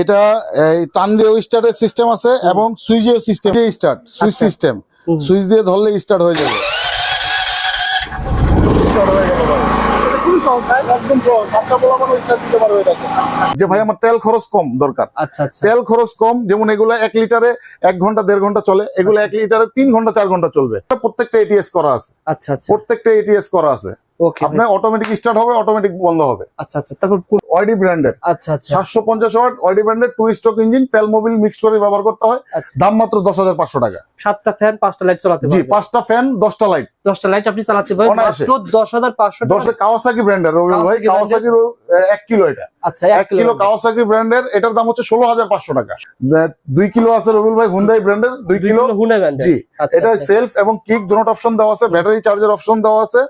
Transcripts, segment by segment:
এটা এই টান দিয়ে স্টার্টের সিস্টেম আছে এবং সুইচের সিস্টেম স্টার্ট সুইচ আচ্ছা। সিস্টেম সুইচ দিয়ে ধরলে স্টার্ট হয়ে যাবে। যে ভাই আমার তেল খরচ কম দরকার। আচ্ছা আচ্ছা। তেল খরচ কম যেমন এগুলো এক লিটারে এক ঘণ্টা দেড় ঘণ্টা চলে এগুলো এক লিটারে তিন ঘণ্টা চার ঘণ্টা চলবে। প্রত্যেকটা এটিএস করা আছে। আচ্ছা আচ্ছা। প্রত্যেকটা এটিএস করা আছে। আপনার অটোমেটিক স্টার্ট হবে অটোমেটিক বন্ধ হবে। আচ্ছা আচ্ছা। তারপর ওয়াইডি ব্র্যান্ডের। আচ্ছা আচ্ছা। সাতশো পঞ্চাশ ওয়াট ওয়াইডি ব্র্যান্ডের টু স্ট্রোক ইঞ্জিন তেল মোবিল মিক্স করে ব্যবহার করতে হয়। আচ্ছা। দাম মাত্র দশ হাজার পাঁচশো টাকা। সাতটা ফ্যান পাঁচটা লাইট চালাতে জি পাঁচটা ফ্যান দশটা লাইট দশটা লাইট আপনি চালাতে। মাত্র দশ হাজার পাঁচশো। দশে কাওয়াসাকি ব্র্যান্ডের রবিউল ভাই। কাওয়াসাকির এক কিলো এটা। আচ্ছা এক কিলো কাওয়াসাকি ব্র্যান্ডের এটার দাম হচ্ছে ষোলো হাজার পাঁচশো টাকা। দুই কিলো আছে রবিউল ভাই হুন্দাই ব্র্যান্ডের দুই কিলো জি এটা সেলফ এবং কিক দুটো অপশন দেওয়া আছে ব্যাটারি চার্জের অপশন দেওয়া আছে।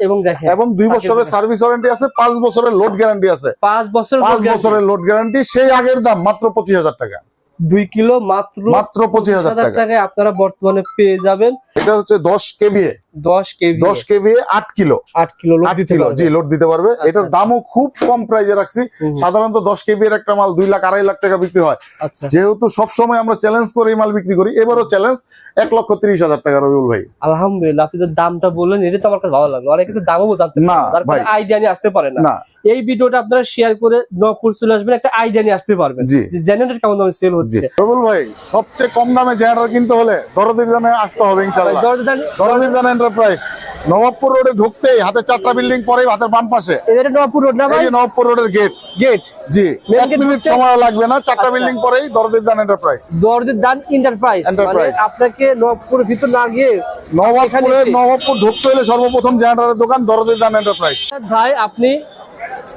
এবং দুই বছরের সার্ভিস ওয়ারেন্টি আছে পাঁচ বছরের লোড গ্যারান্টি আছে। পাঁচ বছর পাঁচ বছরের লোড গ্যারান্টি সেই আগের দাম মাত্র পঁচিশ হাজার টাকা। দুই কিলো মাত্র মাত্র পঁচিশ হাজার হাজার টাকায় আপনারা বর্তমানে পেয়ে যাবেন। এটা হচ্ছে দশ কেভিএ। দশ কেভি দশ কেভিএ আট কিলো। আট কিলো আট কিলো জি লোড দিতে পারবে। এটার আচ্ছা। দামও খুব কম প্রাইজে রাখছি। সাধারণত দশ কেভি এর একটা মাল দুই লাখ আড়াই লাখ টাকা বিক্রি হয়। আচ্ছা। যেহেতু সব সময় আমরা চ্যালেঞ্জ করে এই মাল বিক্রি করি এবারও চ্যালেঞ্জ এক লক্ষ তিরিশ হাজার টাকা রবিউল ভাই। আলহামদুলিল্লাহ আপনি দামটা বললেন এটা তো আমার কাছে ভালো লাগল। অনেকে তো দামও জানতে না আইডিয়া নিয়ে আসতে পারে না। এই ভিডিওটা আপনারা শেয়ার করে নপুর চলে আসবেন একটা আইডিয়া নিয়ে আসতে পারবেন। জি। জেনারেটর কেমন দামে সেল হচ্ছে। রবিউল ভাই সবচেয়ে কম দামে জেনারেটর কিনতে হলে দরদির দামে আসতে হবে ইনশাল্লাহ এন্টারপ্রাইজ নবাবপুর রোডে ঢুকতেই হাতে চারটা বিল্ডিং পরে হাতের বাম পাশে। এটা নপুর রোড না ভাই? নবাবপুর রোডের গেট গেট জি এক মিনিট সময় লাগবে না চারটা আচ্ছা। বিল্ডিং পরেই দরদির দান এন্টারপ্রাইজ এন্টারপ্রাইজ মানে আপনাকে নপুরের ভিতর না গিয়ে নবাবপুরে নবাবপুর ঢুকতে হলে সর্বপ্রথম জেনারেটরের দোকান দরদির দান এন্টারপ্রাইজ ভাই আপনি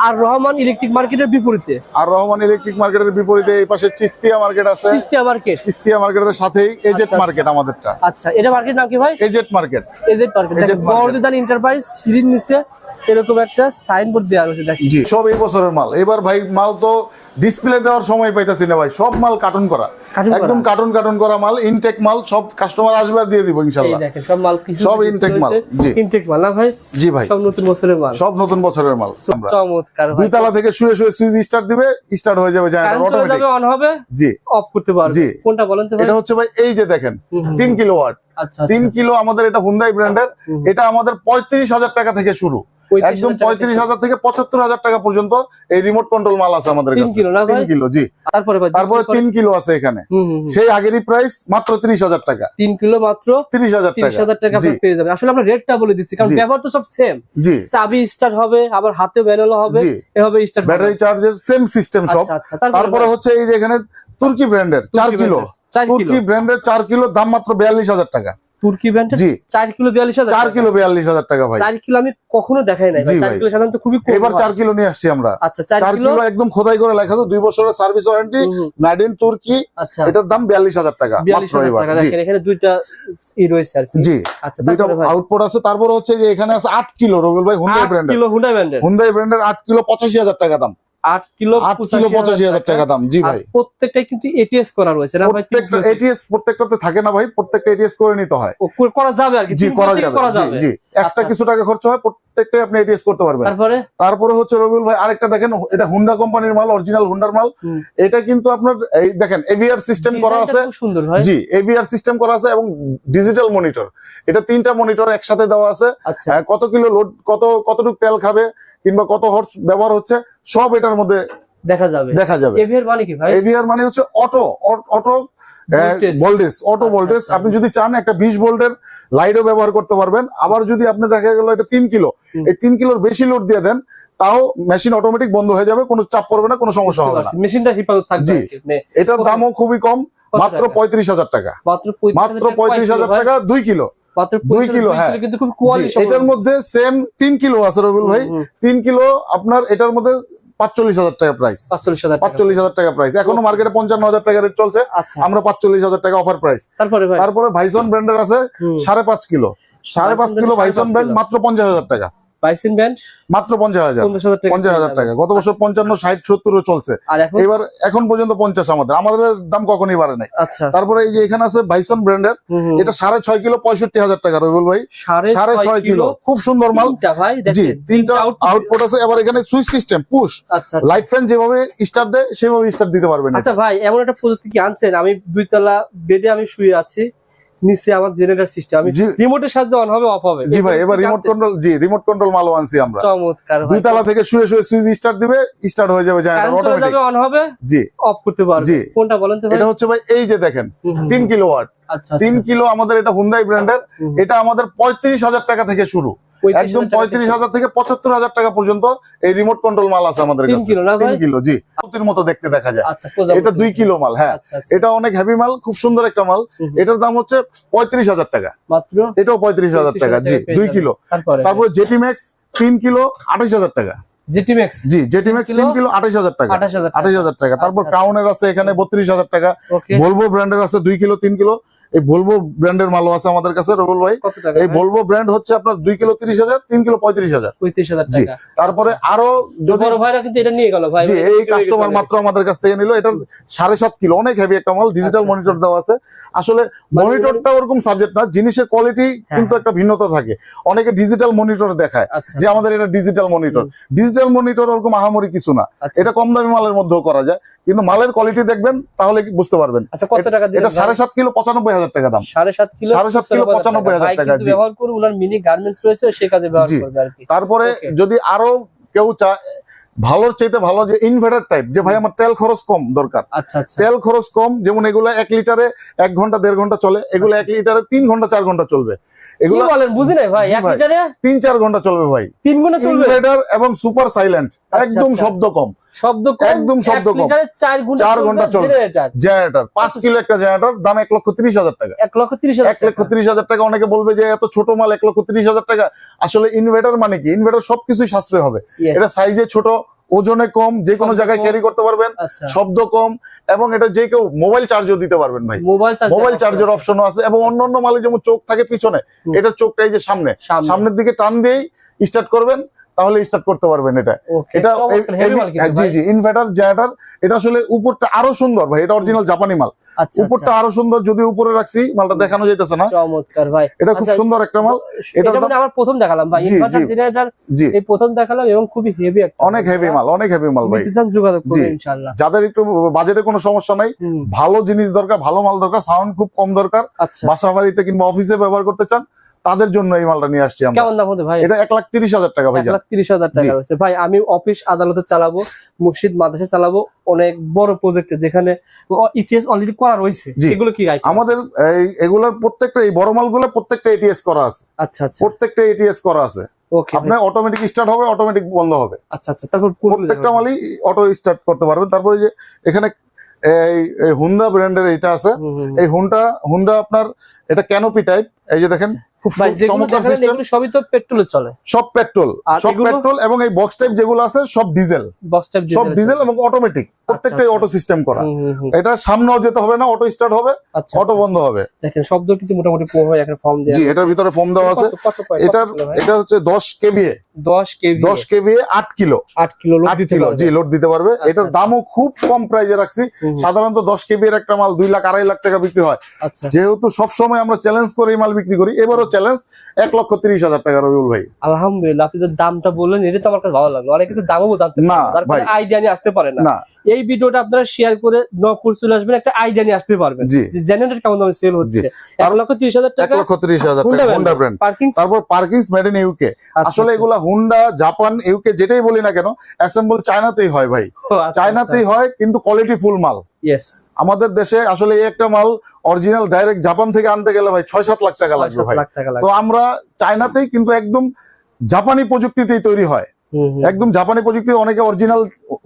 আর রহমান ইলেকট্রিক মার্কেটের বিপরীতে। আর রহমান ইলেকট্রিক মার্কেটের বিপরীতে এই পাশে চিস্তিয়া মার্কেট আছে। চিস্তিয়া মার্কেট চিস্তিয়া মার্কেটের সাথেই এজেট আচ্ছা, মার্কেট আমাদেরটা। আচ্ছা এটা মার্কেট নাম কি ভাই? এজেট মার্কেট এজেড মার্কেট বড়দিদান। এন্টারপ্রাইজ সিঁড়ির নিচে এরকম একটা সাইনবোর্ড দেওয়া রয়েছে দেখেন। সব এই বছরের মাল। এবার ভাই মাল তো ডিসপ্লে দেওয়ার সময় পাইতাছি না ভাই সব মাল কার্টুন করা। একদম কার্টুন কার্টুন করা মাল ইনটেক মাল সব কাস্টমার আসবে আর দিয়ে দিব এই ইনশাল্লাহ দেখেন সব মাল কিছু সব intake মাল, জি। ইনটেক মাল না ভাই? জি ভাই। সব নতুন বছরের মাল। সব নতুন বছরের মাল চমৎকার ভাই। দুই তালা থেকে শুয়ে শুয়ে সুইচ স্টার্ট দিবে স্টার্ট হয়ে যাবে চলে অটোমেটিক অন হবে জি। অফ করতে পারবে। কোনটা বলেন তো ভাই? এটা হচ্ছে ভাই এই যে দেখেন হুম, হুম। তিন কিলো ওয়াট আচ্ছা। তিন আচ্ছা কিলো আমাদের এটা হুন্দাই ব্র্যান্ডের এটা আমাদের পঁয়ত্রিশ হাজার টাকা থেকে শুরু। একদম পঁয়ত্রিশ হাজার থেকে পঁচাত্তর হাজার টাকা পর্যন্ত এই রিমোট কন্ট্রোল মাল আছে আমাদের তিন কিলো জি। তারপরে তিন কিলো আছে এখানে। সেই আগেরই প্রাইস মাত্র তিরিশ হাজার টাকা। তিন কিলো মাত্র তিরিশ হাজার তিরিশ টাকা হাজার টাকা পেয়ে যাবেন। আসলে আমরা রেটটা বলে দিচ্ছি কারণ। ব্যবহার তো সব সেম জি। চাবি স্টার্ট হবে আবার হাতে ব্যানেলও হবে। এভাবে স্টার্ট ব্যাটারি চার্জের সেম সিস্টেম সব। আচ্ছা আচ্ছা। তারপরে হচ্ছে এই যে এখানে তুর্কি ব্র্যান্ডের চার কিলো। তুর্কি ব্র্যান্ডের চার কিলো দাম মাত্র বিয়াল্লিশ হাজার টাকা। তুর্কি জি। চার কিলো বিয়াল্লিশ হাজার চার কিলো বিয়াল্লিশ হাজার টাকা ভাই। চার কিলো আমি কখনো দেখাই নাই চার কিলো সাধারণত খুবই এবার চার কিলো নিয়ে আসছি আমরা। আচ্ছা চার কিলো একদম খোদাই করে লেখা আছে দুই বছরের সার্ভিস ওয়ারেন্টি। মেড ইন তুর্কি। আচ্ছা। এটার দাম বিয়াল্লিশ হাজার টাকা বিয়াল্লিশ হাজার টাকা। দেখেন এখানে দুইটা ই রয়েছে আর জি। আচ্ছা দুইটা আউটপুট আছে। তারপরে হচ্ছে যে এখানে আছে আট কিলো রবিল ভাই হুন্দাই আট ব্র্যান্ডের কিলো হুন্ডা ব্যান্ডের হুন্দাই ব্র্যান্ডের আট কিলো পঁচাশি হাজার টাকা দাম। আট কিলো আট কিলো পঁচাশি হাজার টাকা। দাম জি ভাই। প্রত্যেকটাই কিন্তু এটিএস করা রয়েছে প্রত্যেকটা এটিএস প্রত্যেকটাতে থাকে না ভাই প্রত্যেকটা এটিএস করে নিতে হয়। করা যাবে আর কি। করা যাবে। জি। এক্সট্রা আচ্ছা। কিছু টাকা খরচ হয় প্রত্যেকটাই আপনি এটিএস করতে পারবেন। তারপরে? তারপরে হচ্ছে রবিউল ভাই আরেকটা দেখেন এটা হুন্ডা কোম্পানির মাল অরিজিনাল হুন্ডার মাল। এটা কিন্তু আপনার এই দেখেন এভিআর সিস্টেম করা আছে। সুন্দর জি এভিআর সিস্টেম করা আছে এবং ডিজিটাল মনিটর এটা তিনটা মনিটর একসাথে দেওয়া আছে। আচ্ছা। হ্যাঁ, কত কিলো লোড কত কতটুকু তেল খাবে কিংবা কত হর্স ব্যবহার হচ্ছে সব এটার মধ্যে দেখা যাবে। দেখা যাবে। এভিআর মানে কি ভাই? এভিআর মানে হচ্ছে auto auto voltage auto voltage. আপনি যদি চান একটা বিশ ভোল্টের লাইটও ব্যবহার করতে পারবেন। আবার যদি আপনি দেখা গেল এটা তিন কিলো এই তিন কিলোর বেশি লোড দিয়ে দেন তাও মেশিন অটোমেটিক বন্ধ হয়ে যাবে কোনো চাপ পড়বে না কোনো সমস্যা হবে না। মেশিনটা হেফাজত থাকবে জি। মানে এটার দামও খুবই কম মাত্র টাকা? পঁয়ত্রিশ হাজার টাকা। মাত্র মাত্র পঁয়ত্রিশ পঁয়ত্রিশ হাজার টাকা? দুই কিলো। দুই কিলো, হ্যাঁ। এটার মধ্যে সেম তিন কিলো আছে রবিউল ভাই। তিন কিলো আপনার এটার মধ্যে পাঁচচল্লিশ হাজার টাকা প্রাইস পাঁচচল্লিশ হাজার টাকা। প্রাইস এখনও মার্কেটে পঞ্চান্ন হাজার টাকা রেট চলছে। আচ্ছা। আমরা পাঁচচল্লিশ হাজার টাকা অফার প্রাইস তারপরে ভাই? ভাইসন ব্র্যান্ডের আছে সাড়ে পাঁচ কিলো। সাড়ে পাঁচ কিলো ভাইসন ব্র্যান্ড মাত্র পঞ্চাশ হাজার টাকা। বাইসিন ব্যান্ড? মাত্র পঞ্চাশ হাজার। পঞ্চাশ হাজার টাকা। গত বছর পঞ্চান্ন ষাট সত্তরও চলছে। এবার এখন পর্যন্ত পঞ্চাশ আমাদের। আমাদের দাম কখনই বাড়ে নাই। আচ্ছা। তারপরে এই যে এখানে আছে বাইসন ব্র্যান্ডের। এটা সাড়ে ছয় কিলো পঁয়ষট্টি হাজার টাকা রবিউল ভাই। সাড়ে ছয় কিলো। খুব সুন্দর মাল। ভাই জি তিনটা আউটপুট আছে। এবার এখানে সুইচ সিস্টেম পুশ। আচ্ছা আচ্ছা। লাইট ফ্যান যেভাবে স্টার্ট দেয় সেভাবে স্টার্ট দিতে পারবেন। আচ্ছা ভাই এমন একটা প্রযুক্তি কি আনছেন? আমি দুইতলা বেডে আমি শুয়ে আছি। নিচে আমার জেনারেটর সিস্টেম। আমি রিমোটের সাহায্যে অন হবে অফ হবে। জি ভাই এবার রিমোট কন্ট্রোল জি রিমোট কন্ট্রোল মালও আনছি আমরা। চমৎকার ভাই। দুই তালা থেকে শুয়ে শুয়ে সুইচ স্টার্ট দিবে স্টার্ট হয়ে যাবে জেনারেটর অটোমেটিক অন হবে জি। অফ করতে পারবে। কোনটা বলেন তো এটা হচ্ছে ভাই এই যে দেখেন হুম, হুম, তিন কিলো ওয়াট আচ্ছা। তিন কিলো আমাদের এটা হুন্দাই ব্র্যান্ডের এটা আমাদের পঁয়ত্রিশ হাজার টাকা থেকে শুরু। একদম পঁয়ত্রিশ হাজার থেকে পঁচাত্তর হাজার টাকা পর্যন্ত এই রিমোট কন্ট্রোল মাল আছে আমাদের তিন কিলো জি। প্রতির মতো দেখতে দেখা যায়। আচ্ছা এটা দুই কিলো মাল হ্যাঁ। আচ্ছা আচ্ছা। এটা অনেক হেভি মাল খুব সুন্দর একটা মাল। এটার দাম হচ্ছে পঁয়ত্রিশ হাজার টাকা। এটাও পঁয়ত্রিশ হাজার টাকা জি দুই কিলো। তারপরে? তারপরে জেটি ম্যাক্স তিন কিলো আঠাইশ হাজার টাকা। জি কিলো? টাকা। টাকা। তারপর আচ্ছা। আছে এখানে বত্রিশ হাজার টাকা। ভলভো ব্র্যান্ডের আছে দুই কিলো তিন কিলো। এই ভলভো ব্র্যান্ডের মালও আছে আমাদের কাছে রবুল ভাই। এই ভলভো ব্র্যান্ড হচ্ছে আপনার দুই কিলো তিরিশ হাজার তিন কিলো পঁয়ত্রিশ হাজার। পঁয়ত্রিশ হাজার জি। টাকা। তারপরে আরও যদি বড় ভাইরা কিন্তু এটা নিয়ে গেল ভাই। জি এই কাস্টমার মাত্র আমাদের কাছ থেকে নিল। এটা সাড়ে সাত কিলো অনেক হেভি একটা মাল। ডিজিটাল আচ্ছা, মনিটর দেওয়া আছে। আসলে মনিটরটা ওরকম সাবজেক্ট না জিনিসের কোয়ালিটি কিন্তু একটা ভিন্নতা থাকে। অনেকে ডিজিটাল মনিটর দেখায় আচ্ছা। যে আমাদের এটা ডিজিটাল মনিটর ডিজিটাল মনিটর ওরকম আহামরি কিছু না। আচ্ছা। এটা কম দামি মালের মধ্যেও করা যায়। কিন্তু মালের কোয়ালিটি দেখবেন তাহলে কি বুঝতে পারবেন। আচ্ছা কত টাকা এটা সাড়ে সাত কিলো পঁচানব্বই হাজার টাকা দাম। সাড়ে সাত কিলো সাড়ে সাত কিলো পঁচানব্বই হাজার টাকা, ব্যবহার করে ওনার মিনি গার্মেন্টস রয়েছে সে কাজে ব্যবহার করবে তারপরে যদি আরও কেউ চায় ভালোর চাইতে ভালো যে ইনভার্টার টাইপ যে ভাই আমার তেল খরচ কম দরকার। আচ্ছা আচ্ছা। তেল খরচ কম যেমন এগুলো এক লিটারে এক ঘণ্টা দেড় ঘণ্টা চলে এগুলো এক লিটারে তিন ঘণ্টা চার ঘণ্টা চলবে। এগুলো বলেন বুঝি নাই ভাই। তিন চার ঘণ্টা চলবে ভাই। তিন ঘণ্টা চলবে? ইনভার্টার এবং সুপার সাইলেন্ট একদম আচ্ছা। শব্দ কম। শব্দ একদম শব্দ কম। চার ঘণ্টা চলবে। জেনারেটর পাঁচ কিলো একটা জেনারেটর দাম এক লক্ষ তিরিশ হাজার টাকা। এক লক্ষ তিরিশ এক লক্ষ তিরিশ হাজার টাকা। অনেকে বলবে যে এত ছোট মাল এক লক্ষ তিরিশ হাজার টাকা। আসলে ইনভার্টার মানে কি? ইনভার্টার সবকিছুই সাশ্রয় হবে। এটা সাইজে ছোট ওজনে কম যে কোনো জায়গায় ক্যারি করতে পারবেন। আচ্ছা। শব্দ কম এবং এটা যে কেউ মোবাইল চার্জও দিতে পারবেন ভাই। মোবাইল চার্জ মোবাইল চার্জের অপশনও আছে। এবং অন্যান্য মালে যেমন চোখ থাকে পিছনে এটা চোখটা এই যে সামনে। সামনে। সামনের দিকে টান দিয়েই স্টার্ট করবেন। তাহলে স্টার্ট করতে পারবেন এটা। এটা জি জি ইনভার্টার জেনারেটর এটা আসলে উপরটা আরও সুন্দর ভাই এটা অরিজিনাল জাপানি মাল। আচ্ছা উপরটা আরও সুন্দর যদি উপরে রাখছি মালটা দেখানো যাইতেছে না। আচ্ছা, চমৎকার ভাই। এটা খুব আচ্ছা, সুন্দর একটা মাল। এটা এটার মানে আমার প্রথম দেখালাম ভাই। ইনভার্টার। জেনারেটর এই প্রথম দেখালাম এবং খুবই হেভি একটা অনেক হেভি মাল অনেক হেভি মাল ভাই। যোগাযোগ করবেন জি। ইনশাআল্লাহ। যাদের একটু বাজেটে কোনো সমস্যা নাই ভালো জিনিস দরকার ভালো মাল দরকার সাউন্ড খুব কম দরকার। আচ্ছা। বাসা বাড়িতে কিংবা অফিসে ব্যবহার করতে চান তাদের জন্য এই মালটা নিয়ে আসছি আমরা। কেমন দাম হতে ভাই? এটা এক লাখ তিরিশ হাজার টাকা ভাই এক লাখ তিরিশ হাজার টাকা। রয়েছে। ভাই আমি অফিস আদালতে চালাবো মসজিদ মাদ্রাসা চালাবো অনেক বড় প্রজেক্টে যেখানে ইটিএস অলরেডি করা রয়েছে। এগুলো কি? আমাদের এই এগুলার প্রত্যেকটা এই বড় মালগুলো প্রত্যেকটা এটিএস করা আছে। আচ্ছা আচ্ছা। প্রত্যেকটা এটিএস করা আছে। ওকে আপনার অটোমেটিক স্টার্ট হবে অটোমেটিক বন্ধ হবে। আচ্ছা আচ্ছা তারপর প্রত্যেকটা মালই অটো স্টার্ট করতে পারবেন। তারপরে যে এখানে এই হুন্ডা ব্র্যান্ডের এইটা আছে। এই হুন্ডা হুন্ডা আপনার এটা ক্যানোপি টাইপ এই যে দেখেন খুব চমৎকার সিস্টেম এগুলো সবই তো পেট্রোলে চলে। সব পেট্রোল সব পেট্রোল এবং এই বক্স টাইপ যেগুলো আছে সব ডিজেল বক্স টাইপ সব ডিজেল এবং অটোমেটিক প্রত্যেকটাই। অটো সিস্টেম করা। এটা সামনেও যেতে হবে না অটো স্টার্ট হবে অটো বন্ধ হবে। দেখেন শব্দ কিন্তু মোটামুটি কম হয় একটা ফর্ম দেওয়া জি এটার ভিতরে দেওয়া আছে। কিলো? এটা হচ্ছে কেভিএ কেভি। KVA kilo. আট কিলো লোড দিতে কিলো পারবে। জি লোড দিতে পারবে। আচ্ছা, এটার আচ্ছা। দামও খুব কম প্রাইজে রাখছি। সাধারণত দশ কেবি এর একটা মাল দুই লাখ আড়াই লাখ টাকা বিক্রি হয়। আচ্ছা। যেহেতু সব সময় আমরা চ্যালেঞ্জ করে এই মাল বিক্রি করি এবারও চ্যালেঞ্জ এক লক্ষ তিরিশ হাজার টাকা রবিউল ভাই। আলহামদুলিল্লাহ আপনি যে দামটা বললেন এটা তো আমার কাছে ভালো লাগল। অনেকে তো দামও জানতে না আইডিয়া নিয়ে আসতে পারে না। এই ভিডিওটা আপনারা শেয়ার করে চলে আসবেন একটা আইডিয়া নিয়ে আসতে পারবেন। জেনারেটর কেমন দামে সেল হচ্ছে? এক লক্ষ তিরিশ হাজার এক টাকা লক্ষ তিরিশ হাজার টাকা হুন্ডা ব্র্যান্ড পার্কিং তারপর পার্কিংস মেড ইন ইউকে আসলে এগুলা হুন্ডা জাপান ইউকে যেটাই বলি না কেন অ্যাসেম্বল চায়নাতেই হয় ভাই। আচ্ছা, চায়নাতেই হয় কিন্তু কোয়ালিটি ফুল মাল। আমাদের দেশে আসলে এই একটা মাল অরিজিনাল ডাইরেক্ট জাপান থেকে আনতে গেলে ভাই ছয় সাত লাখ টাকা লাগবে ভাই। তো আমরা চায়নাতেই কিন্তু একদম জাপানি প্রযুক্তিতেই তৈরি হয়। একদম জাপানি প্রযুক্তি অনেকে অরিজিনাল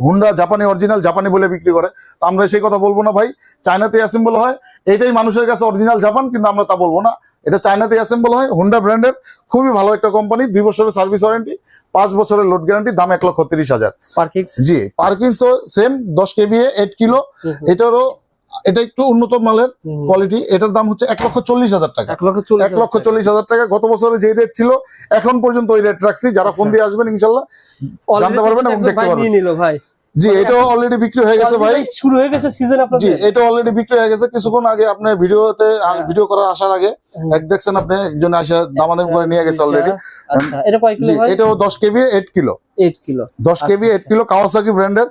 হুন্ডা জাপানি অরিজিনাল জাপানি বলে বিক্রি করে। তো আমরা সেই কথা বলব না ভাই। চায়নাতে অ্যাসেম্বল হয়। এটাই মানুষের কাছে অরিজিনাল জাপান কিন্তু আমরা তা বলব না। এটা চায়নাতে অ্যাসেম্বল হয়। হুন্ডা ব্র্যান্ডের খুবই ভালো একটা কোম্পানি দুই বছরের সার্ভিস ওয়ারেন্টি পাঁচ বছরের লোড গ্যারান্টি দাম এক লক্ষ তিরিশ হাজার। পার্কিং জি পার্কিংসও সেম দশ কেভিএ এইট কিলো। এটারও এটা একটু উন্নত মালের কোয়ালিটি এটার দাম হচ্ছে এক লক্ষ চল্লিশ হাজার টাকা। এক লক্ষ চল্লিশ হাজার টাকা। গত বছরে যে রেট ছিল এখন পর্যন্ত ওই রেট রাখছি। যারা ফোন আচ্ছা। দিয়ে আসবেন ইনশাল্লাহ জানতে পারবেন এবং দেখতে পারবেন। ভাই। জি এটাও অলরেডি বিক্রি হয়ে গেছে ভাই। শুরু হয়ে গেছে সিজন জি এটা অলরেডি বিক্রি হয়ে গেছে। কিছুক্ষণ আগে আপনি ভিডিওতে হ্যাঁ। ভিডিও করার আসার আগে এক দেখছেন আপনি একজন আসে দামাদাম করে নিয়ে গেছে অলরেডি আচ্ছা এটা কয় কিলো ভাই? এটাও দশ কেভি এইট কিলো। 8 কিলো। দশ কেভি আচ্ছা, এইট কিলো কাওয়াসাকি ব্র্যান্ডের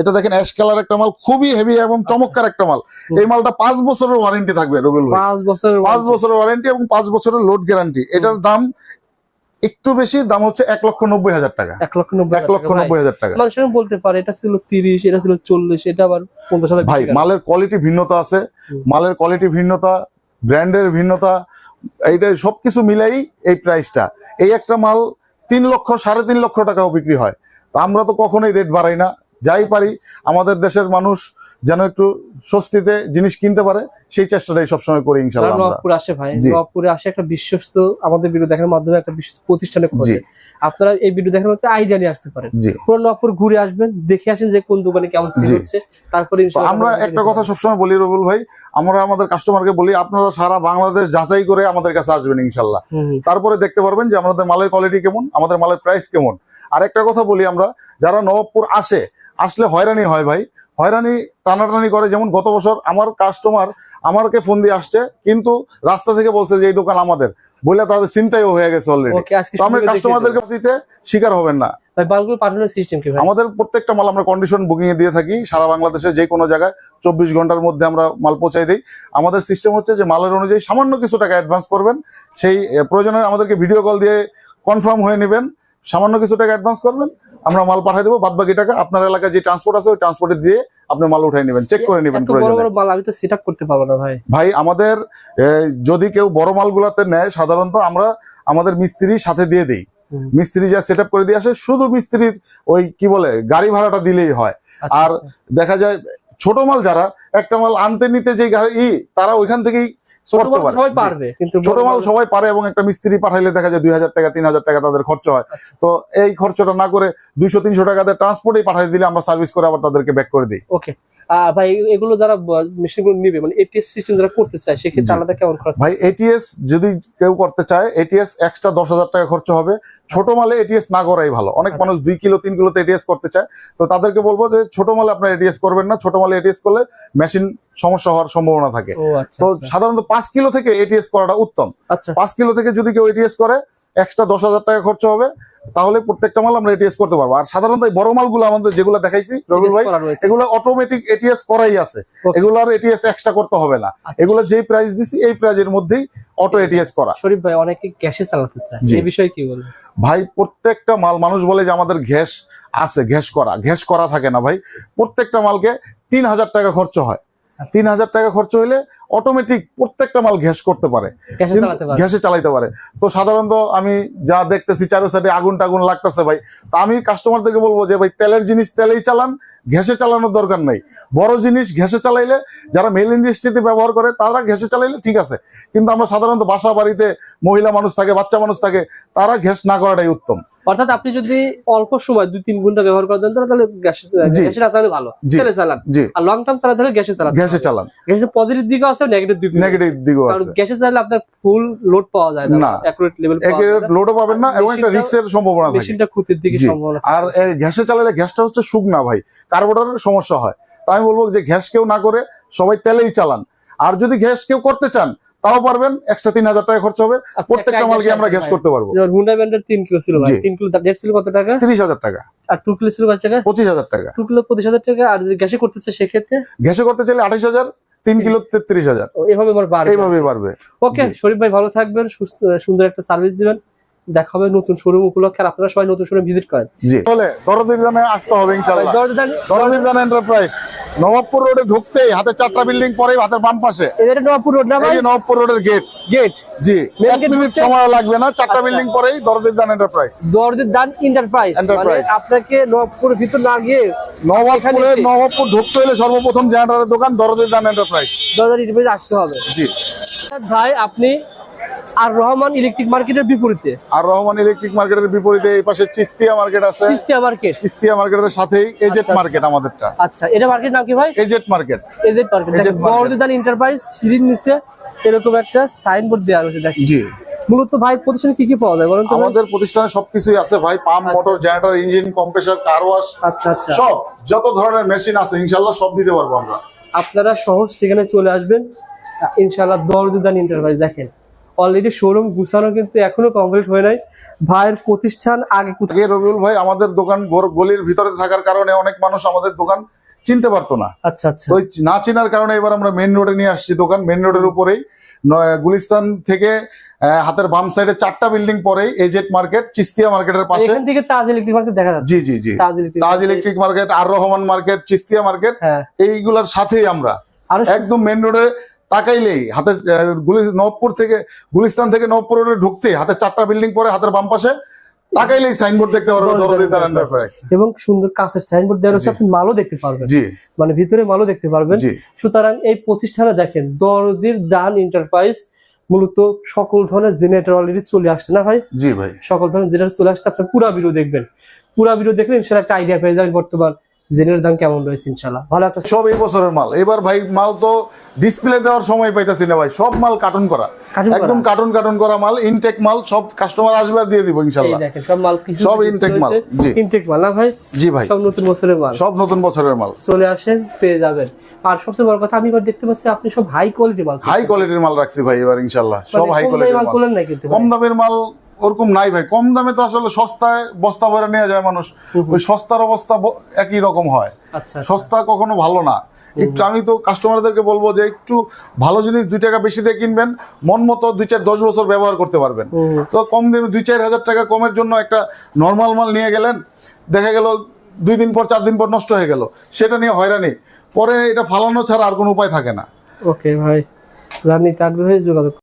এটা দেখেন অ্যাশ কালার একটা মাল খুবই হেভি এবং চমৎকার একটা মাল। এই মালটা পাঁচ বছরের ওয়ারেন্টি থাকবে রবিউল ভাই। 5 বছরের পাঁচ বছরের ওয়ারেন্টি এবং পাঁচ বছরের লোড গ্যারান্টি এটার দাম একটু বেশি দাম হচ্ছে এক লক্ষ নব্বই হাজার টাকা। এক লক্ষ 90 এক লক্ষ নব্বই হাজার টাকা। মানুষ বলতে পারে এটা ছিল 30 এটা ছিল 40 এটা আবার 50 হাজার ভাই মালের কোয়ালিটি ভিন্নতা আছে মালের কোয়ালিটি ভিন্নতা ব্র্যান্ডের ভিন্নতা এইটা সবকিছু মিলাই এই প্রাইসটা এই একটা মাল তিন লক্ষ সাড়ে তিন লক্ষ টাকাও বিক্রি হয়। তো আমরা তো কখনোই রেট বাড়াই না যাই পারি আমাদের দেশের মানুষ যেন একটু স্বস্তিতে জিনিস কিনতে পারে সেই চেষ্টাটাই সবসময় করি ইনশাল্লাহ নবপুর আসে ভাই জি। নবপুরে আসে একটা বিশ্বস্ত আমাদের ভিডিও দেখার মাধ্যমে একটা বিশ্বস্ত প্রতিষ্ঠানে আপনারা এই ভিডিও দেখার মধ্যে আইডিয়া নিয়ে আসতে পারেন। পুরো নবপুর ঘুরে আসবেন দেখে আসেন যে কোন দোকানে কেমন সেল হচ্ছে। তারপরে আমরা একটা কথা সবসময় বলি রবুল ভাই আমরা আমাদের কাস্টমারকে বলি আপনারা সারা বাংলাদেশ যাচাই করে আমাদের কাছে আসবেন ইনশাল্লাহ। তারপরে দেখতে পারবেন যে আমাদের মালের কোয়ালিটি কেমন আমাদের মালের প্রাইস কেমন। আর একটা কথা বলি আমরা যারা নবাবপুর আসে আসলে হয়রানি হয় ভাই। হয়রানি টানাটানি করে যেমন গত বছর আমার কাস্টমার আমাকে ফোন দিয়ে আসছে কিন্তু রাস্তা থেকে বলছে যে এই দোকান আমাদের। বলে তাদের চিন্তাই হয়ে গেছে অলরেডি তো আমরা কাস্টমারদেরকে দিতে শিকার হবেন না। মালগুলো পাঠানোর সিস্টেম কি আমাদের প্রত্যেকটা মাল আমরা কন্ডিশন বুকিং এ দিয়ে থাকি। সারা বাংলাদেশে যে কোনো জায়গায় চব্বিশ ঘণ্টার মধ্যে আমরা মাল পৌঁছাই দিই। আমাদের সিস্টেম হচ্ছে যে মালের অনুযায়ী সামান্য কিছু টাকা অ্যাডভান্স করবেন। সেই প্রয়োজনে আমাদেরকে ভিডিও কল দিয়ে কনফার্ম হয়ে নেবেন। সামান্য কিছু টাকা অ্যাডভান্স করবেন। আমরা মাল পাঠিয়ে দেবো বাদ বাকি টাকা আপনার এলাকায় যে ট্রান্সপোর্ট আছে ওই ট্রান্সপোর্টে দিয়ে আপনি মাল উঠাই নেবেন চেক করে নেবেন এত বড় প্রয়োজনে। বড় মাল আমি তো সেট করতে পারব না ভাই। ভাই আমাদের যদি কেউ বড় মালগুলাতে নেয় সাধারণত আমরা আমাদের মিস্ত্রি সাথে দিয়ে দিই। মিস্ত্রি যা সেট করে দিয়ে আসে শুধু মিস্ত্রির ওই কি বলে গাড়ি ভাড়াটা দিলেই হয়। আচ্ছা, আর আচ্ছা। দেখা যায় ছোট মাল যারা একটা মাল আনতে নিতে যে গাড়ি ই, তারা ওইখান থেকেই করতে পারে। সবাই পারবে কিন্তু ছোট মাল সবাই পারে এবং একটা মিস্ত্রি পাঠাইলে দেখা যায় দুই হাজার টাকা তিন হাজার টাকা তাদের খরচ হয় আচ্ছা। তো এই খরচটা না করে দুইশো তিনশো টাকা দিলে আমরা সার্ভিস করে আবার তাদেরকে ব্যাক করে দিই ওকে ভাই এগুলো যারা মেশিনগুলো নিবে মানে এটিএস সিস্টেম যারা করতে চায় সেক্ষেত্রে। আলাদা কেমন খরচ? ভাই এটিএস যদি কেউ করতে চায় এটিএস এক্সট্রা দশ হাজার টাকা খরচ হবে। ছোট মালে এটিএস না করাই ভালো। অনেক আচ্ছা। মানুষ দুই কিলো তিন কিলোতে এটিএস করতে চায়। তো তাদেরকে বলব যে ছোট মালে আপনার এটিএস করবেন না। ছোট মালে এটিএস করলে মেশিন সমস্যা হওয়ার সম্ভাবনা থাকে। আচ্ছা তো আচ্ছা। সাধারণত পাঁচ কিলো থেকে এটিএস করাটা উত্তম। আচ্ছা। পাঁচ কিলো থেকে যদি কেউ এটিএস করে এক্সট্রা দশ হাজার টাকা খরচ হবে তাহলে প্রত্যেকটা মাল আমরা এটিএস করতে পারব। আর সাধারণত বড় মালগুলো আমাদের যেগুলো দেখাইছি রবিউল ভাই। এগুলো অটোমেটিক এটিএস করাই আছে। এগুলো আর এটিএস এক্সট্রা করতে হবে না। আচ্ছা। এগুলো যেই প্রাইস দিছি এই প্রাইজের মধ্যেই অটো এটিএস করা। শরীফ ভাই অনেকে গ্যাসে চালাতে চায়। এই বিষয়ে কি বলবেন? ভাই প্রত্যেকটা মাল মানুষ বলে যে আমাদের গ্যাস আছে গ্যাস করা। গ্যাস করা থাকে না ভাই। প্রত্যেকটা মালকে তিন হাজার টাকা খরচ হয়। আচ্ছা। তিন হাজার টাকা খরচ হইলে অটোমেটিক প্রত্যেকটা মাল গ্যাস করতে পারে। গ্যাসে চালাইতে পারে। তো সাধারণত আমি যা দেখতেছি চারো সাইডে আগুন টাগুন লাগতেছে ভাই তা আমি কাস্টমারদেরকে বলব যে ভাই তেলের জিনিস তেলেই চালান গ্যাসে চালানোর দরকার নাই। বড় জিনিস গ্যাসে চালাইলে যারা মেল ইন্ডাস্ট্রিতে ব্যবহার করে তারা গ্যাসে চালাইলে ঠিক আছে। কিন্তু আমরা সাধারণত বাসা বাড়িতে মহিলা মানুষ থাকে বাচ্চা মানুষ থাকে তারা গ্যাস না করাটাই উত্তম। অর্থাৎ আপনি যদি অল্প সময় দুই তিন ঘণ্টা ব্যবহার করেন তাহলে গ্যাসে জি। গ্যাসে না চালালে ভালো। তেলে চালান। আর লং টার্ম চালাতে হলে গ্যাসে চালান গ্যাসে চালান। গ্যাসের পজিটিভ দিকও আছে নেগেটিভ দিক নেগেটিভ দিকও আছে। গ্যাসে চালালে আপনার ফুল লোড পাওয়া যায় না। অ্যাকুরেট লেভেল লোডও পাবেন না এবং একটা রিক্সের সম্ভাবনা থাকে। মেশিনটা ক্ষতির দিকে সম্ভাবনা আর গ্যাসে চালালে গ্যাসটা হচ্ছে শুকনা ভাই। কার্বোরেটরের সমস্যা হয়। তাই আমি বলব যে গ্যাস কেউ না করে সবাই তেলেই চালান। আর যদি গ্যাস কেউ করতে চান তাও পারবেন এক্সট্রা তিন হাজার টাকা খরচ হবে। আচ্ছা, প্রত্যেকটা মালকে আমরা গ্যাস করতে পারব। যেমন হুন্ডা ব্যান্ডের তিন কিলো ছিল ভাই। তিন কিলো রেট ছিল কত টাকা? তিরিশ হাজার টাকা। আর টু কিলো ছিল কত টাকা? পঁচিশ হাজার টাকা। টু কিলো পঁচিশ হাজার টাকা। আর যদি গ্যাসে করতে চাই সেক্ষেত্রে? গ্যাসে করতে চাইলে আঠাশ হাজার। তিন কিলো তেত্রিশ হাজার। এইভাবে এভাবে আমার বাড়বে। ওকে। শরীফ ভাই ভালো থাকবেন সুস্থ সুন্দর একটা সার্ভিস দিবেন। দেখা হবে নতুন শোরুম উপলক্ষে আপনারা সবাই নতুন শোরুম ভিজিট করেন। জি। দরদিন আসতে হবে ইনশাআল্লাহ। দরদিন এন্টারপ্রাইজ নবাবপুর রোডে ঢুকতেই হাতে চারটা বিল্ডিং পরে হাতের বাম পাশে। নবাবপুর রোড না নবাবপুর রোডের গেট গেট জি এক মিনিট সময় লাগবে না চারটা আচ্ছা। বিল্ডিং পরেই দরদির দান এন্টারপ্রাইজ দরদের দান এন্টারপ্রাইজ মানে Enterprise। আপনাকে নবাবপুর ভিতর না গিয়ে নবাবপুরে নবাবপুর ঢুকতে হলে সর্বপ্রথম জেনারেটরের দোকান দরদির দান এন্টারপ্রাইজ দরজার এন্টারপ্রাইজ আসতে হবে। জি। ভাই আপনি আর রহমান ইলেকট্রিক মার্কেটের বিপরীতে। আর রহমান ইলেকট্রিক মার্কেটের বিপরীতে এই পাশে চিস্তিয়া মার্কেট আছে। সিস্টিয়া মার্কেট চিস্তিয়া মার্কেটের সাথেই এজেট আচ্ছা, মার্কেট আমাদেরটা। আচ্ছা এটা মার্কেট নাম কি ভাই? AZ market AZ market. বড়দান enterprise সিঁড়ির নিচে এরকম একটা সাইনবোর্ড দেওয়া রয়েছে দেখেন। জি। মূলত ভাই প্রতিষ্ঠানে কি কি পাওয়া যায় বলেন তো আমাদের প্রতিষ্ঠানে সবকিছুই আছে ভাই pump motor generator engine compressor car wash আচ্ছা আচ্ছা। সব যত ধরনের মেশিন আছে ইনশাল্লাহ সব দিতে পারব আমরা। আপনারা সহজ সেখানে চলে আসবেন। ইনশাল্লাহ দরদুদান এন্টারপ্রাইজ দেখেন। অলরেডি শোরুম গুছানো কিন্তু এখনও কমপ্লিট হয়ে নাই। ভাইয়ের প্রতিষ্ঠান আগে আগে রবিউল ভাই আমাদের দোকান গলির ভিতরে থাকার কারণে অনেক মানুষ আমাদের দোকান চিনতে পারতো না। আচ্ছা আচ্ছা। ওই না চেনার কারণে এবার আমরা মেন রোডে নিয়ে আসছি দোকান। মেন রোডের উপরেই গুলিস্তান থেকে হাতের বাম সাইডে চারটা বিল্ডিং পরেই এজেট মার্কেট চিস্তিয়া মার্কেটের পাশে। এখান থেকে তাজ ইলেকট্রিক মার্কেট দেখা যাচ্ছে। জি জি জি। Taj electric Taj electric market আর রহমান মার্কেট চিস্তিয়া মার্কেট হ্যাঁ। এইগুলার সাথেই আমরা। আরও একদম মেন রোডে তাকাইলেই হাতে গুলি নবপুর থেকে গুলিস্তান থেকে নবপুর রোডে ঢুকতে হাতে চারটা বিল্ডিং পরে হাতের বাম পাশে তাকাইলেই সাইনবোর্ড দেখতে পারবে দরদিদার এন্টারপ্রাইজ এবং সুন্দর কাছের সাইনবোর্ড দেওয়া রয়েছে আপনি মালও দেখতে পারবেন। জি। মানে ভিতরে মালও দেখতে পারবেন। সুতরাং এই প্রতিষ্ঠানে দেখেন দরদির দান এন্টারপ্রাইজ মূলত সকল ধরনের জেনারেটর অলরেডি চলে আসছে না ভাই? জি ভাই। সকল ধরনের জেনারেটর চলে আসছে আপনি পুরা ভিডিও দেখবেন। পুরা ভিডিও দেখলে ইনশাল্লাহ একটা আইডিয়া পেয়ে যাবেন বর্তমান। জেনারের দাম কেমন রয়েছে ইনশাল্লাহ ভালো একটা সব এই বছরের মাল। এবার ভাই মাল তো ডিসপ্লে দেওয়ার সময় পাইতেছি না ভাই। সব মাল কার্টুন করা। একদম কার্টুন কার্টুন করা মাল ইনটেক মাল সব কাস্টমার আসবে আর দিয়ে দিব এই ইনশাল্লাহ দেখেন সব মাল কিছু সব intake মাল, জি। ইনটেক মাল না ভাই? জি ভাই। সব নতুন বছরের মাল। সব নতুন বছরের মাল। চলে আসেন পেয়ে যাবেন। আর সবচেয়ে বড় কথা আমি এবার দেখতে পাচ্ছি আপনি সব হাই কোয়ালিটি মাল হাই কোয়ালিটির মাল রাখছি ভাই এবার ইনশাল্লাহ সব হাই কোয়ালিটির মাল কম দামের মাল ওরকম নাই ভাই। কম দামে তো আসলে সস্তায় বস্তা ভরে নেওয়া যায় মানুষ। ওই সস্তার অবস্থা একই রকম হয়। আচ্ছা সস্তা কখনো ভালো না। একটু আমি তো কাস্টমারদেরকে বলব যে একটু ভালো জিনিস দুই টাকা বেশি দিয়ে কিনবেন মন মতো দুই চার দশ বছর ব্যবহার করতে পারবেন। তো কম দামে দুই চার হাজার টাকা কমের জন্য একটা নর্মাল মাল নিয়ে গেলেন দেখা গেল দুই দিন পর চার দিন পর নষ্ট হয়ে গেল। সেটা নিয়ে হয়রানি। পরে এটা ফালানো ছাড়া আর কোনো উপায় থাকে না। ওকে ভাই জার্নিতে আগ্রহী যোগাযোগ